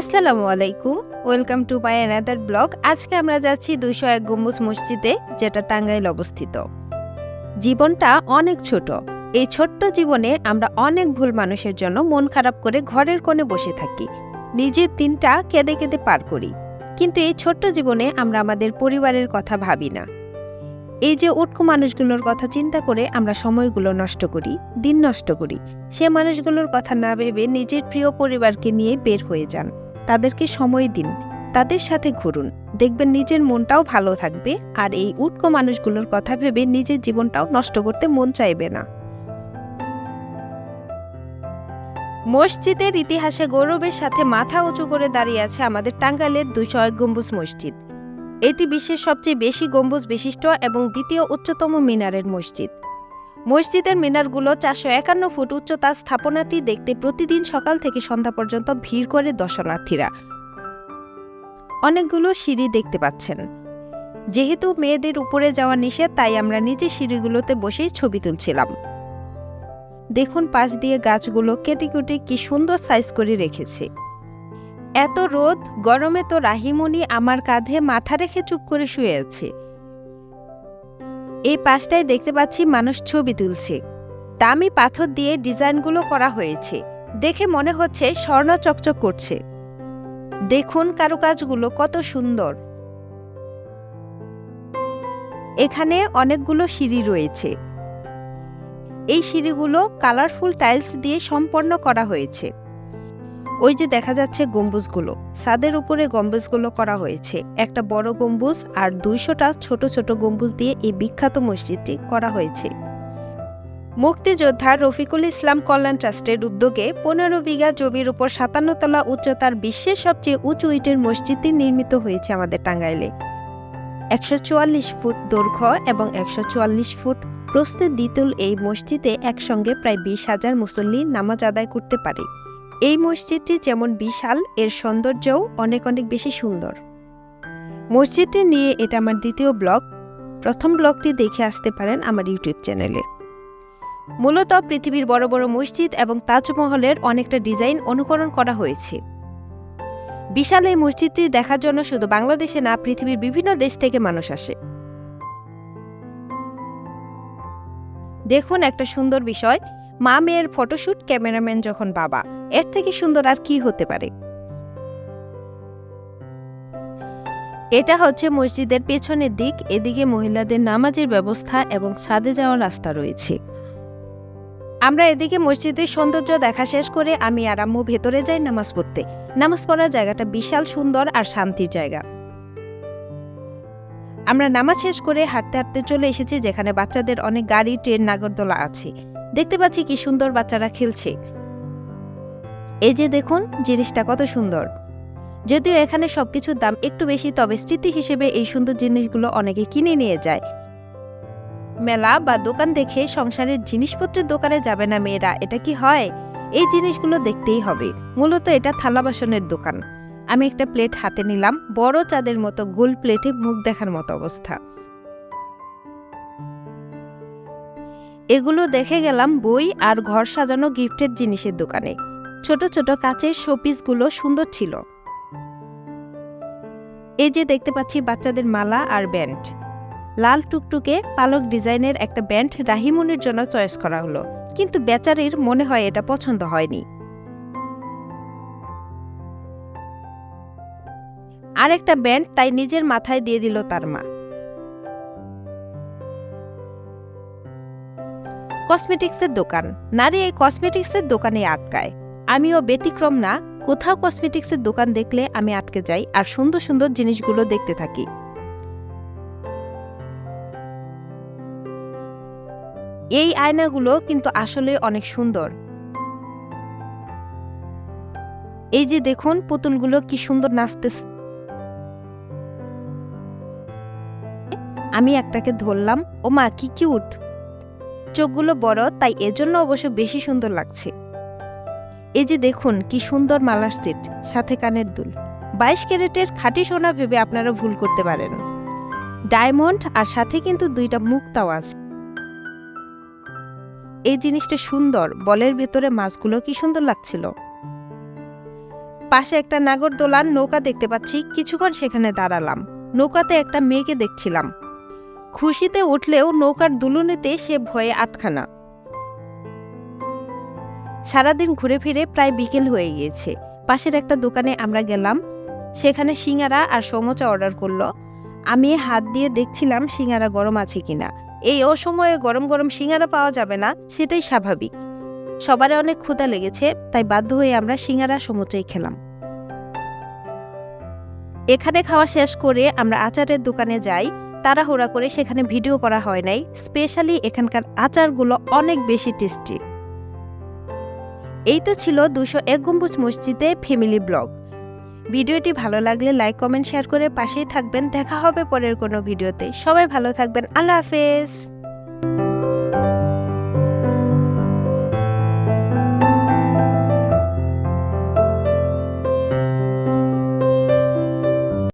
আসসালামু আলাইকুম, welcome to my another blog. আজকে আমরা যাচ্ছি দুইশো এক গম্বুজ মসজিদে, যেটা টাঙ্গাইল অবস্থিত। জীবনটা অনেক ছোট। এই ছোট্ট জীবনে আমরা অনেক ভুল মানুষের জন্য মন খারাপ করে ঘরের কোণে বসে থাকি। নিজের দিনটা কেঁদে কেঁদে পার করি। কিন্তু এই ছোট্ট জীবনে আমরা আমাদের পরিবারের কথা ভাবি না। এই যে উটকো মানুষগুলোর কথা চিন্তা করে আমরা সময়গুলো নষ্ট করি, দিন নষ্ট করি, সে মানুষগুলোর কথা না ভেবে নিজের প্রিয় পরিবারকে নিয়ে বের হয়ে যান। তাদেরকে সময় দিন, তাদের সাথে ঘুরুন, দেখবেন নিজের মনটাও ভালো থাকবে আর এই উটকো মানুষগুলোর কথা ভেবে নিজের জীবনটাও নষ্ট করতে মন চাইবে না। মসজিদের ইতিহাসে গৌরবের সাথে মাথা উঁচু করে দাঁড়িয়ে আছে আমাদের টাঙ্গাইলের এক গম্বুজ মসজিদ। এটি বিশ্বের সবচেয়ে বেশি গম্বুজ বিশিষ্ট এবং দ্বিতীয় উচ্চতম মিনারের মসজিদ। মসজিদের মিনারগুলো চারশো একান্ন ফুট উচ্চতার স্থাপনাটি দেখতে প্রতিদিন সকাল থেকে সন্ধ্যা পর্যন্ত ভিড় করে দর্শনার্থীরা। অনেকগুলো সিঁড়ি দেখতে পাচ্ছেন। যেহেতু মেয়েদের উপরে যাওয়া নিষেধ, তাই আমরা নিচে সিঁড়িগুলোতে বসেই ছবি তুলছিলাম। দেখুন পাশ দিয়ে গাছগুলো কেটে কুটে কি সুন্দর সাইজ করে রেখেছে। এত রোদ, গরমে তো রাহিমণি আমার কাঁধে মাথা রেখে চুপ করে শুয়ে আছে। এই পাশটায় দেখতে পাচ্ছি মানুষ ছবি তুলছে। দামি পাথর দিয়ে ডিজাইনগুলো করা হয়েছে। দেখে মনে হচ্ছে স্বর্ণ চকচক করছে। দেখুন কারুকাজগুলো কত সুন্দর। এখানে অনেকগুলো সিঁড়ি রয়েছে। এই সিঁড়িগুলো কালারফুল টাইলস দিয়ে সম্পন্ন করা হয়েছে। ওই যে দেখা যাচ্ছে গম্বুজগুলো। ছাদের উপরে গম্বুজগুলো করা হয়েছে। একটা বড় গম্বুজ আর দুইশোটা ছোট ছোট গম্বুজ দিয়ে এই বিখ্যাত মসজিদটি করা হয়েছে। মুক্তিযোদ্ধা রফিকুল ইসলাম কল্যাণ ট্রাস্টের উদ্যোগে পনেরো বিঘা জমির উপর সাতান্ন তলা উচ্চতার বিশ্বের সবচেয়ে উঁচু ইটের মসজিদটি নির্মিত হয়েছে আমাদের টাঙ্গাইলে। একশো চুয়াল্লিশ ফুট দৈর্ঘ্য এবং একশো চুয়াল্লিশ ফুট প্রস্তে দ্বিতল এই মসজিদে একসঙ্গে প্রায় বিশ হাজার মুসল্লি নামাজ আদায় করতে পারে। এই মসজিদটি যেমন বিশাল, এর সৌন্দর্যও অনেক অনেক বেশি সুন্দর। মসজিদটি নিয়ে এটা আমার দ্বিতীয় ব্লগ। প্রথম ব্লগটি দেখে আসতে পারেন আমার ইউটিউব চ্যানেলে। মূলত পৃথিবীর বড় বড় মসজিদ এবং তাজমহলের অনেকটা ডিজাইন অনুকরণ করা হয়েছে। বিশাল এই মসজিদটি দেখার জন্য শুধু বাংলাদেশে না, পৃথিবীর বিভিন্ন দেশ থেকে মানুষ আসে। দেখুন একটা সুন্দর বিষয়। মা মেয়ের ফটোশ্যুট ক্যামেরাম্যান যখন বাবা, এর থেকে সুন্দর আর কি হতে পারে? এটা হচ্ছে মসজিদের পেছনের দিক, এদিকে মহিলাদের নামাজের ব্যবস্থা এবং ছাদে যাওয়ার রাস্তা রয়েছে। আমরা এদিকে মসজিদের সৌন্দর্য দেখা শেষ করে আমি আর আম্মু ভেতরে যাই নামাজ পড়তে। নামাজ পড়ার জায়গাটা বিশাল সুন্দর আর শান্তির জায়গা। আমরা নামাজ শেষ করে হাঁটতে হাঁটতে চলে এসেছি যেখানে বাচ্চাদের অনেক গাড়ি, ট্রেন, নাগরদোলা আছে। দেখতে পাচ্ছি কি সুন্দর বাচ্চারা খেলছে। এই যে দেখুন, জিনিসটা কত সুন্দর। যদিও এখানে সবকিছুর দাম একটু বেশি, তবে স্মৃতি হিসেবে এই সুন্দর জিনিসগুলো অনেকে কিনে নিয়ে যায়। মেলা বা দোকান দেখে সংসারের জিনিসপত্রের দোকানে যাবে না মেয়েরা, এটা কি হয়? এই জিনিসগুলো দেখতেই হবে। মূলত এটা থালা বাসনের দোকান। আমি একটা প্লেট হাতে নিলাম, বড় চাঁদের মতো গোল প্লেটে মুখ দেখার মতো অবস্থা। এগুলো দেখে গেলাম বই আর ঘর সাজানো গিফটের জিনিসের দোকানে। ছোট ছোট কাচের শোপিসগুলো সুন্দর ছিল। এই যে দেখতে পাচ্ছি বাচ্চাদের মালা আর ব্যান্ড। লাল টুকটুকে পালক ডিজাইনের একটা ব্যান্ড রাহিমুনির জন্য চয়েস করা হলো, কিন্তু বেচারির মনে হয় এটা পছন্দ হয়নি। আর একটা ব্যান্ড তাই নিজের মাথায় দিয়ে দিল তার মা। কসমেটিক্সের দোকান। নারী এই কসমেটিক্সের দোকানে আটকায়। আমিও ব্যতিক্রম না, কোথাও কসমেটিক্সের দোকান দেখলে আমি আটকে যাই আর সুন্দর সুন্দর জিনিসগুলো দেখতে থাকি। এই আয়নাগুলো কিন্তু আসলে অনেক সুন্দর। এই যে দেখুন, পুতুলগুলো কি সুন্দর নাচতেছে। আমি একটাকে ধরলাম ও মা কি কিউট চোখগুলো বড়, তাই এজন্য অবশ্য বেশি সুন্দর লাগছে। এই যে দেখুন, কি সুন্দর মালার সেট, সাথে কানের দুল। বাইশ ক্যারেটের খাঁটি সোনা ভেবে আপনারা ভুল করতে পারেন। ডায়মন্ড আর সাথে কিন্তু দুইটা মুক্তাও আছে। এই জিনিসটা সুন্দর, বলের ভেতরে মাছগুলো কি সুন্দর লাগছিল। পাশে একটা নাগরদোলার নৌকা দেখতে পাচ্ছি, কিছুক্ষণ সেখানে দাঁড়ালাম। নৌকাতে একটা মেয়েকে দেখছিলাম। খুশিতে উঠলেও নৌকার দুলুনিতে সে ভয়ে আটখানা। সারাদিন ঘুরে ফিরে প্রায় বিকেল হয়ে গিয়েছে। পাশের একটা দোকানে আমরা গেলাম। সেখানে সিঙ্গারা আর সমোচা অর্ডার করল। আমি হাত দিয়ে দেখছিলাম সিঙ্গারা গরম আছে কিনা। এই অসময়ে গরম গরম সিঙ্গারা পাওয়া যাবে না, সেটাই স্বাভাবিক। সবারই অনেক ক্ষুধা লেগেছে, তাই বাধ্য হয়ে আমরা সিঙ্গারা, সমুচাই খেলাম। এখানে খাওয়া শেষ করে আমরা আচারের দোকানে যাই। তাড়াহুড়া করে সেখানে ভিডিও করা হয় নাই। স্পেশালি এখানকার আচারগুলো অনেক বেশি টেস্টি। এই তো ছিল দুশো এক গম্বুজ মসজিদে ফ্যামিলি ব্লগ। ভিডিওটি ভালো লাগলে লাইক, কমেন্ট, শেয়ার করে পাশেই থাকবেন। দেখা হবে পরের কোনো ভিডিওতে। সবাই ভালো থাকবেন। আল্লাহ হাফেজ।